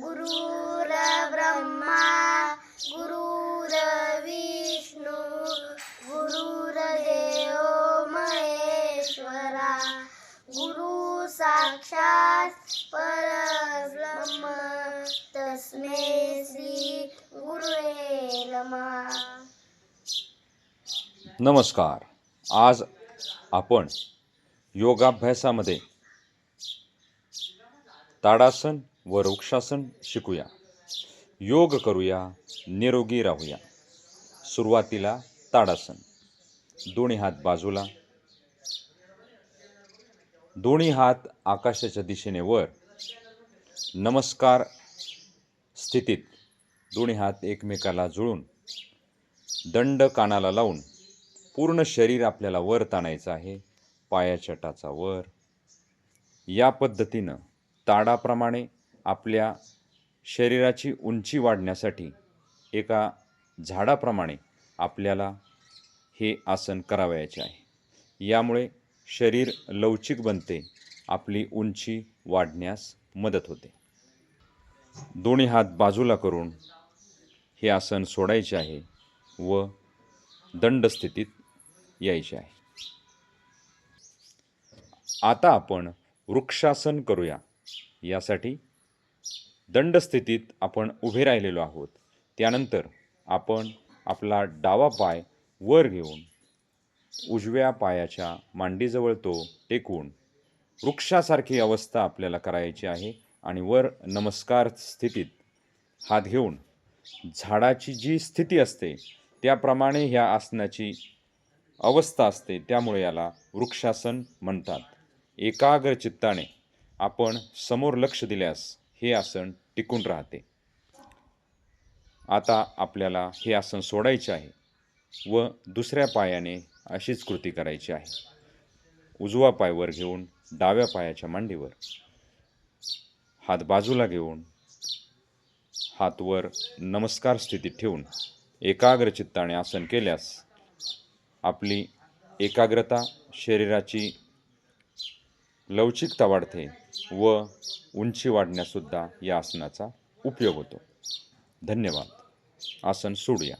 गुरुर्ब्रह्मा गुरुर्विष्णू गुरुर्देव महेश्वरा गुरु साक्षात परब्रह्म तस्मे श्री गुरुवे नमः. नमस्कार. आज आपण योगाभ्यासामध्ये ताडासन व वृक्षासन शिकूया. योग करूया निरोगी राहूया. सुरुवातीला ताडासन. दोन्ही हात बाजूला. दोन्ही हात आकाशाच्या दिशेने वर. नमस्कार स्थितीत. दोन्ही हात एकमेकाला जुळून. दंड कानाला लावून. पूर्ण शरीर आपल्याला वर ताणायचं आहे. पायाच्या टाचा वर. या पद्धतीनं ताडाप्रमाणे आपल्या शरीराची उंची वाढण्यासाठी एका झाडाप्रमाणे आपल्याला हे आसन करावयाचे आहे. यामुळे शरीर लवचिक बनते आपली उंची वाढण्यास मदत होते. दोन्ही हात बाजूला करून हे आसन सोडायचे आहे व दंड स्थितीत यायचे आहे. आता आपण वृक्षासन करूया. यासाठी दंड स्थितीत आपण उभे राहिलेलो आहोत. त्यानंतर आपण आपला डावा पाय वर घेऊन उजव्या पायाच्या मांडीजवळ तो टेकून वृक्षासारखी अवस्था आपल्याला करायची आहे आणि वर नमस्कार स्थितीत हात घेऊन झाडाची जी स्थिती असते त्याप्रमाणे ह्या आसनाची अवस्था असते त्यामुळे याला वृक्षासन म्हणतात. एकाग्र चित्ताने आपण समोर लक्ष दिल्यास हे आसन टिकून राहते. आता आपल्याला हे आसन सोडायचे आहे व दुसऱ्या पायाने अशीच कृती करायची आहे. उजवा पाय वर घेऊन डाव्या पायाच्या मांडीवर हात बाजूला घेऊन हात वर नमस्कार स्थितीत ठेवून एकाग्र चित्ताने आसन केल्यास आपली एकाग्रता शरीराची लवचिकता वाढते. व उंची वाढण्यासुद्धा या आसनाचा उपयोग होतो. धन्यवाद. आसन सोडूया.